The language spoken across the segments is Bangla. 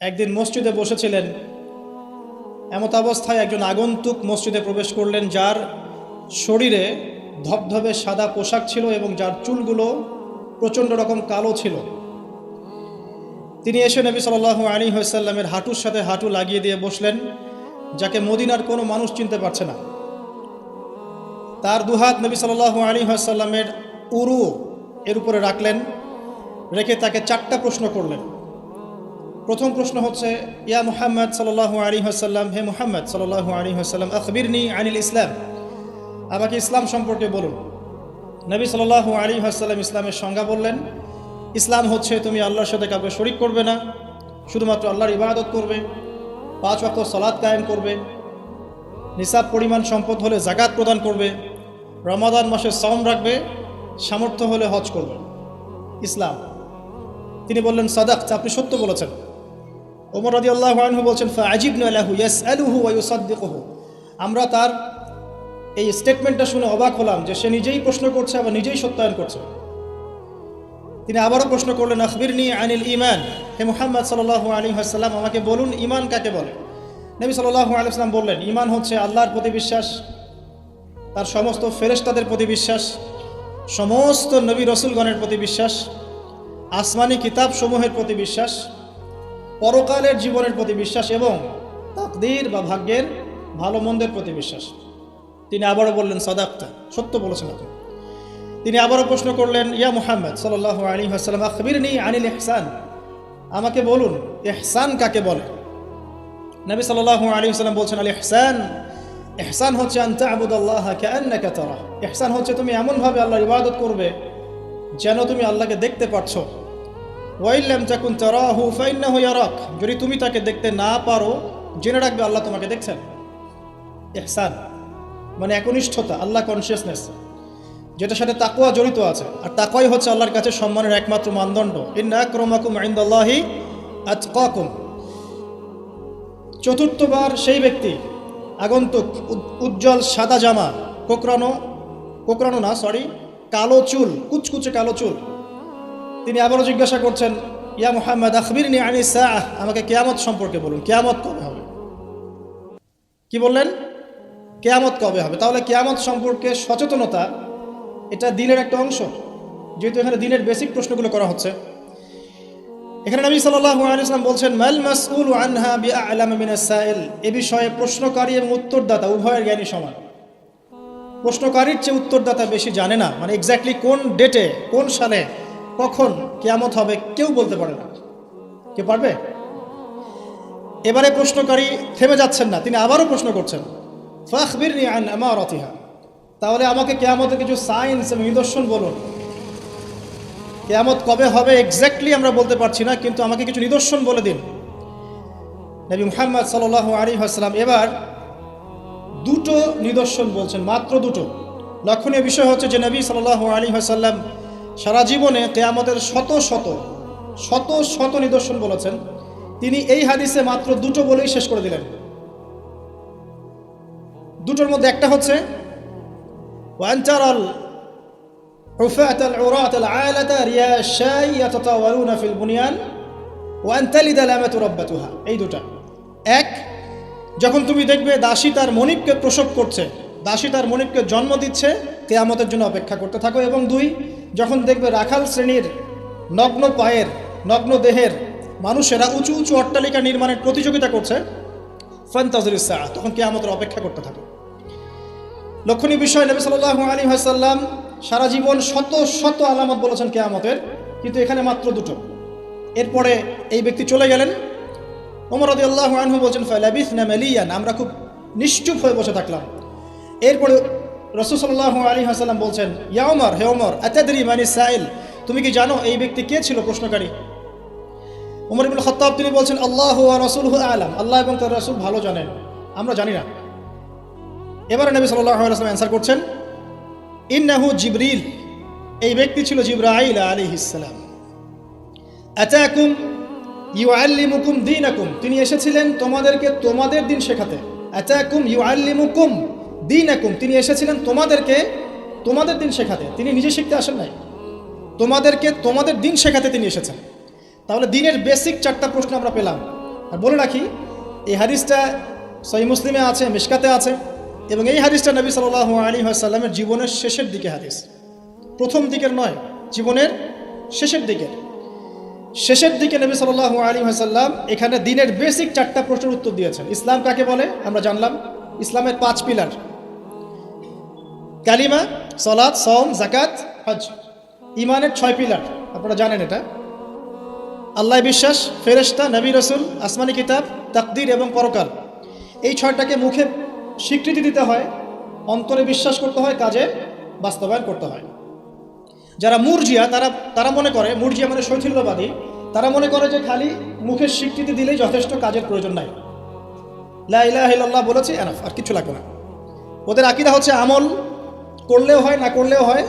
একদিন মসজিদে বসেছিলেন। এমত অবস্থায় একজন আগন্তুক মসজিদে প্রবেশ করলেন, যার শরীরে ধবধবে সাদা পোশাক ছিল এবং যার চুলগুলো প্রচণ্ড রকম কালো ছিল। তিনি এসে নবী সাল আলী হাসাল্লামের হাঁটুর সাথে হাঁটু লাগিয়ে দিয়ে বসলেন, যাকে মদিনার কোনো মানুষ চিনতে পারছে না। তার দুহাত নবী সাল আলী হাসাল্লামের উরু এর উপরে রাখলেন, রেখে তাকে চারটা প্রশ্ন করলেন। প্রথম প্রশ্ন হচ্ছে, ইয়া মুহাম্মদ সাল্লাহ আলী হাসাল্লাম হে মুহাম্মদ সাল্লাহ আলী হাসাল্লাম আখবিরনি আনিল ইসলাম। আমাকে ইসলাম সম্পর্কে বলুন। নবী সাল্লাহ আলী হাসাল্লাম ইসলামের সংজ্ঞা বললেন, ইসলাম হচ্ছে তুমি আল্লাহর সাথে কাউকে শরিক করবে না, শুধুমাত্র আল্লাহর ইবাদত করবে, পাঁচ ওয়াক্ত সলাদ কায়েম করবে, নিসাব পরিমাণ সম্পদ হলে জাকাত প্রদান করবে, রমাদান মাসে সম রাখবে, সামর্থ্য হলে হজ করবে। ইসলাম। তিনি বললেন সাদাক আপনি সত্য বলেছেন। ওমর রাদি আল্লাহ আনহু বলছেন আজিব আলাহু ইয়াস আলুহু ওয়ুসাদ্দিকহু আমরা তার এই স্টেটমেন্টটা শুনে অবাক হলাম যে সে নিজেই প্রশ্ন করছে আবার নিজেই সত্যায়ন করছে। তিনি আবারও প্রশ্ন করলেন, আখবিরনি আনিল ইমান হে মুহাম্মদ সাল্লাহ আলী হাসাল্লাম আমাকে বলুন ইমান কাকে বলে? নবী সাল্লাহ আলাইসাল্লাম বললেন ইমান হচ্ছে আল্লাহর প্রতি বিশ্বাস, তার সমস্ত ফেরেশতাদের প্রতি বিশ্বাস, সমস্ত নবী রসুলগণের প্রতি বিশ্বাস, আসমানি কিতাব সমূহের প্রতি বিশ্বাস পরকালের জীবনের প্রতি বিশ্বাস এবং তাকদির বা ভাগ্যের ভালো মন্দের প্রতি বিশ্বাস। তিনি আবারও বললেন সদাক্তা সত্য বলেছেন আপনি। তিনি আবারও প্রশ্ন করলেন, ইয়া মুহাম্মদ সাল আলী হাসালাম আখবির নি আনিল এহসান আমাকে বলুন এহসান কাকে বলে? নবী সাল আলী হাসালাম বলছেন, আল এহসান এহসান হচ্ছে আন্তা আবুদাল্লাহ তারা এহসান হচ্ছে তুমি এমনভাবে আল্লাহর ইবাদত করবে যেন তুমি আল্লাহকে দেখতে পাচ্ছ ওয়াইল্লাম চাকুন তারাহু ফাইন্নাহু ইয়ারাক। যদি তুমি তাকে দেখতে না পারো, জেনে রাখবে আল্লাহ তোমাকে দেখছেন। এহসান মানে একনিষ্ঠতা, আল্লাহ কনসিয়াসনেস যেটার সাথে তাকুয়া জড়িত আছে। আর তাকুয়াই হচ্ছে আল্লাহর কাছে সম্মানের একমাত্র মানদণ্ড। ইন্না আক্রমাকুম আইন্দাল্লাহি আতকাকুম। চতুর্থবার সেই ব্যক্তি, আগন্তুক উজ্জ্বল সাদা জামা কোকরানো কোকরানো না সরি কালো চুল, কুচকুচে কালো চুল তিনি আবারও জিজ্ঞাসা করছেন, ইয়া মোহাম্মদ আখবির নি আনি সাহ আমাকে কেয়ামত সম্পর্কে বলুন, কেয়ামত কবে হবে? কি বললেন? কেয়ামত কবে হবে? তাহলে কেয়ামত সম্পর্কে সচেতনতা, এটা দিনের একটা অংশ। যেহেতু এখানে দিনের বেসিক প্রশ্নগুলো করা হচ্ছে। এখানে নবী ওয়াসাল্লাম বলছেন, মাল মাসউল আনহা বিআলাম সাইল? এ বিষয়ে প্রশ্নকারী এবং উত্তরদাতা উভয়ের জ্ঞানী সমান। প্রশ্নকারীর চেয়ে উত্তরদাতা বেশি জানে না মানে এক্স্যাক্টলি কোন ডেটে কোন সালে কখন কেয়ামত হবে কেউ বলতে পারে না। কে পারবে? এবারে প্রশ্নকারী থেমে যাচ্ছেন না, তিনি আবারও প্রশ্ন করছেন ফাখবির আন আমারতিহা। তাহলে আমাকে কেয়ামতের কিছু সায়েন্স এবং নিদর্শন বলুন। কেয়ামত কবে হবে এক্স্যাক্টলি আমরা বলতে পারছি না, কিন্তু আমাকে কিছু নিদর্শন বলে দিন। নবী মুহাম্মদ সাল আলী আসসালাম এবার দুটো নিদর্শন বলছেন, মাত্র দুটো। লক্ষণীয় বিষয় হচ্ছে যে নবী সাল আলী আসাল্লাম সারা জীবনে কেয়ামতের শত শত শত শত নিদর্শন বলেছেন তিনি এই হাদিসে মাত্র দুটো বলেই শেষ করে দিলেন দুটোর মধ্যে একটা হচ্ছে ওয়ান্টারাল حفاة العراة العالة رياء الشاي يتطاولون في البنيان وأن تلد الأمة ربتها এই দুটা এক যখন তুমি দেখবে দাসী তার মনিককে প্রসব করছে দাসী তার মনিককে জন্ম দিচ্ছে কেয়ামতের জন্য অপেক্ষা করতে থাকো। এবং দুই, যখন দেখবে রাখাল শ্রেণির নগ্ন পায়ের, নগ্ন দেহের মানুষেরা উঁচু উঁচু অট্টালিকা নির্মাণের প্রতিযোগিতা করছে, ফান্তাজুর ইসা তখন কেয়ামতের অপেক্ষা করতে থাকো। লক্ষণীয় বিষয়, নবী সাল্লাহ আলী হাসাল্লাম সারা জীবন শত শত আলামত বলেছেন কেয়ামতের, কিন্তু এখানে মাত্র দুটো। এরপরে এই ব্যক্তি চলে গেলেন। ওমর রদি আল্লাহ আনহু বলছেন ফাইলাবিস না মেলিয়ান আমরা খুব নিশ্চুপ হয়ে বসে থাকলাম। এরপরে রসুল সাল্লাহ আলী হাসাল্লাম বলছেন, ইয়া ওমর হে ওমর আতাদরি মানি সাইল? তুমি কি জানো এই ব্যক্তি কে ছিল প্রশ্নকারী? ওমর ইবুল খত্তাব তিনি বলছেন, আল্লাহ রসুল আলাম। আল্লাহ এবং তার রসুল ভালো জানেন। আমরা জানি না। এবারে নবী সাল্লাহ আলাইসলাম অ্যান্সার করছেন, ইন্নাহু জিবরিল। এই ব্যক্তি ছিল জিব্রাইল আলী ইসালাম আতাকুম ইউ আল্লিমুকুম দিনাকুম। তিনি এসেছিলেন তোমাদেরকে তোমাদের দিন শেখাতে। আতাকুম ইউ আল্লিমুকুম দিনাকুম, তিনি এসেছিলেন তোমাদেরকে, তোমাদের দিন শেখাতে। তিনি নিজে শিখতে আসেন নাই। তোমাদেরকে তোমাদের দিন শেখাতে তিনি এসেছেন। তাহলে দিনের বেসিক চারটা প্রশ্ন আমরা পেলাম। আর বলে রাখি, এই হাদিসটা সহি মুসলিমে আছে, মিশকাতে আছে, এবং এই হাদিসটা নবী সাল্লাহ আলী সাল্লামের জীবনের শেষের দিকে হাদিস। প্রথম দিকের নয়, জীবনের শেষের দিকের। শেষের দিকে নবী সাল্লাহ আলী হাসাল্লাম এখানে দিনের বেসিক চারটা প্রশ্নের উত্তর দিয়েছেন। ইসলাম কাকে বলে? আমরা জানলাম। ইসলামের পাঁচ পিলার কালিমা সলাদ সম জাকাত হজ ইমানের ছয় পিলার, আপনারা জানেন এটা। আল্লাহ বিশ্বাস, ফেরেশতা, নবী, রসুল, আসমানি কিতাব, তাকদির এবং পরকাল। এই ছয়টাকে মুখে স্বীকৃতি দিতে হয়, অন্তরে বিশ্বাস করতে হয়, কাজে বাস্তবায়ন করতে হয়। যারা মুরজিয়া, তারা তারা মনে করে, মুরজিয়া মানে শৈথিল্যবাদী। তারা মনে করে যে খালি মুখের স্বীকৃতি দিলেই যথেষ্ট কাজের প্রয়োজন নাই। লা ইলাহা ইল্লাল্লাহ বলেছে, এনাফ, আর কিছু লাগবে না। ওদের আকিদা হচ্ছে আমল করলেও হয়, না করলেও হয়,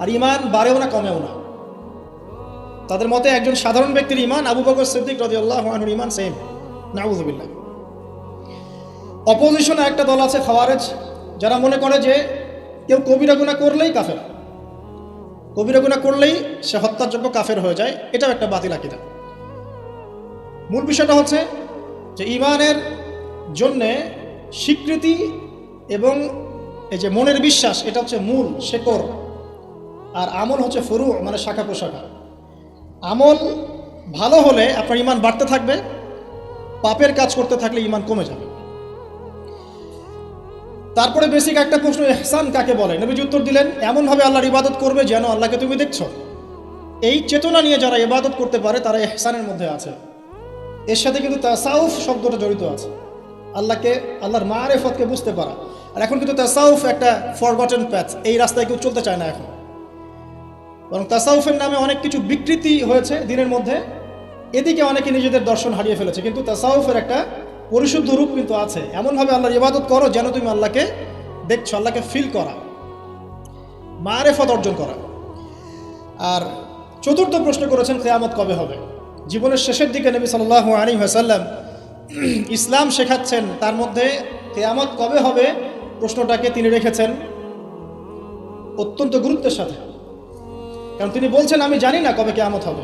আর ইমান বাড়েও না, কমেও না। তাদের মতে একজন সাধারণ ব্যক্তির ইমান, আবু বকর সিদ্দিক রদি আল্লাহ ইমান সেম নাউজুবিল্লাহ। অপোজিশনে একটা দল আছে খাওয়ারেজ, যারা মনে করে যে কেউ কবিরা গুণা করলেই কাফের। কবিরা গুণা করলেই সে হত্যার যোগ্য কাফের হয়ে যায়, এটাও একটা বাতিল আকিদা। মূল বিষয়টা হচ্ছে যে ইমানের জন্যে স্বীকৃতি এবং এই যে মনের বিশ্বাস, এটা হচ্ছে মূল শেকর আর আমল হচ্ছে ফরু মানে শাখা প্রশাখা। আমল ভালো হলে আপনার ইমান বাড়তে থাকবে, পাপের কাজ করতে থাকলে ইমান কমে যাবে। তারপরে বেসিক একটা প্রশ্ন এহসান কাকে বলে? নবীজি উত্তর দিলেন, এমনভাবে আল্লাহর ইবাদত করবে যেন আল্লাহকে তুমি দেখছ। এই চেতনা নিয়ে যারা ইবাদত করতে পারে, তারা এহসানের মধ্যে আছে। এর সাথে কিন্তু তাসাউফ শব্দটা জড়িত আছে। আল্লাহকে, আল্লাহর মারেফতকে বুঝতে পারা। আর এখন কিন্তু তাসাউফ একটা ফরগটেন প্যাথ এই রাস্তায় কেউ চলতে চায় না এখন। বরং তাসাউফের নামে অনেক কিছু বিকৃতি হয়েছে দিনের মধ্যে। এদিকে অনেকে নিজেদের দর্শন হারিয়ে ফেলেছে, কিন্তু তাসাউফের একটা পরিশুদ্ধ রূপ কিন্তু আছে। এমনভাবে আল্লাহর ইবাদত করো যেন তুমি আল্লাহকে দেখছ, আল্লাহকে ফিল করা। মারেফত অর্জন করা। আর চতুর্থ প্রশ্ন করেছেন, কেয়ামত কবে হবে? জীবনের শেষের দিকে নবী সাল্লাহ আলী হাসাল্লাম ইসলাম শেখাচ্ছেন, তার মধ্যে কেয়ামত কবে হবে প্রশ্নটাকে তিনি রেখেছেন অত্যন্ত গুরুত্বের সাথে। কারণ তিনি বলছেন, আমি জানি না কবে কেয়ামত হবে।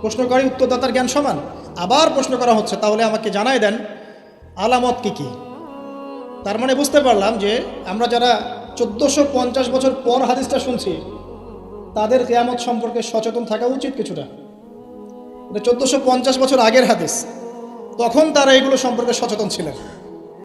প্রশ্নকারী উত্তরদাতার জ্ঞান সমান। আবার প্রশ্ন করা হচ্ছে, তাহলে আমাকে জানাই দেন আলামত কি কি? তার মানে বুঝতে পারলাম যে আমরা যারা চোদ্দোশো পঞ্চাশ বছর পর হাদিসটা শুনছি, তাদের কেয়ামত সম্পর্কে সচেতন থাকা উচিত কিছুটা। এটা চোদ্দোশো পঞ্চাশ বছর আগের হাদিস। তখন তারা এগুলো সম্পর্কে সচেতন ছিলেন।